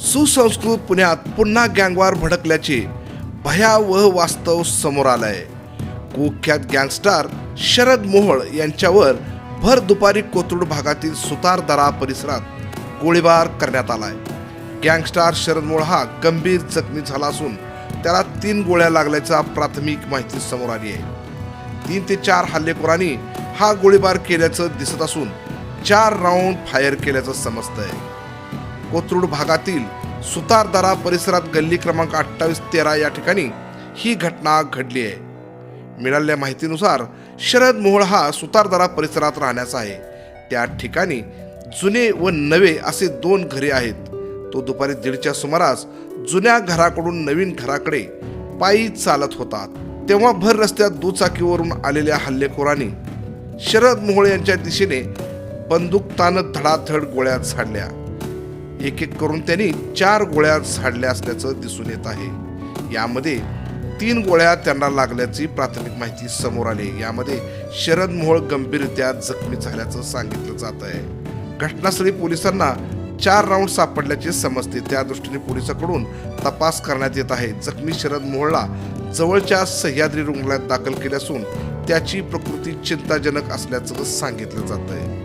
सुसंस्कृत पुण्यात पुन्हा गँगवार भडकल्याचे भयावह वास्तव समोर आलंय. कुख्यात गँगस्टार शरद मोहोळ यांच्यावर भर दुपारी कोथरूड भागातील सुतारदरा परिसरात गोळीबार करण्यात आलाय. गँगस्टार शरद मोहोळ हा गंभीर जखमी झाला असून त्याला तीन गोळ्या लागल्याचा प्राथमिक माहिती समोर आली आहे. तीन ते चार हल्लेखोरांनी हा गोळीबार केल्याचं दिसत असून चार राऊंड फायर केल्याचं समजतंय. कोथरूड भागातील सुतारदरा परिसरात गल्ली क्रमांक अठ्ठावीस तेरा या ठिकाणी ही घटना घडली आहे. मिळालेल्या माहितीनुसार शरद मोहोळ हा सुतारदरा परिसरात राहण्याचा आहे. त्या ठिकाणी जुने व नवे असे दोन घरे आहेत. तो दुपारी दीडच्या सुमारास जुन्या घराकडून नवीन घराकडे पायी चालत होता. तेव्हा भर रस्त्यात दुचाकीवरून आलेल्या हल्लेखोरांनी शरद मोहोळ यांच्या दिशेने बंदूक ताणत धडाधड गोळ्या झाडल्या. एक एक करून त्यांनी चार गोळ्या झाडल्या असल्याचं दिसून येत आहे. यामध्ये तीन गोळ्या त्यांना लागल्याची प्राथमिक माहिती समोर आली. यामध्ये शरद मोहोळ गंभीररित्या जखमी झाल्याचं सांगितलं जात आहे. घटनास्थळी पोलिसांना चार राऊंड सापडल्याचे समजते. त्या दृष्टीने पोलिसांकडून तपास करण्यात येत आहे. जखमी शरद मोहोळला जवळच्या सह्याद्री रुग्णालयात दाखल केले असून त्याची प्रकृती चिंताजनक असल्याचं सांगितलं जात आहे.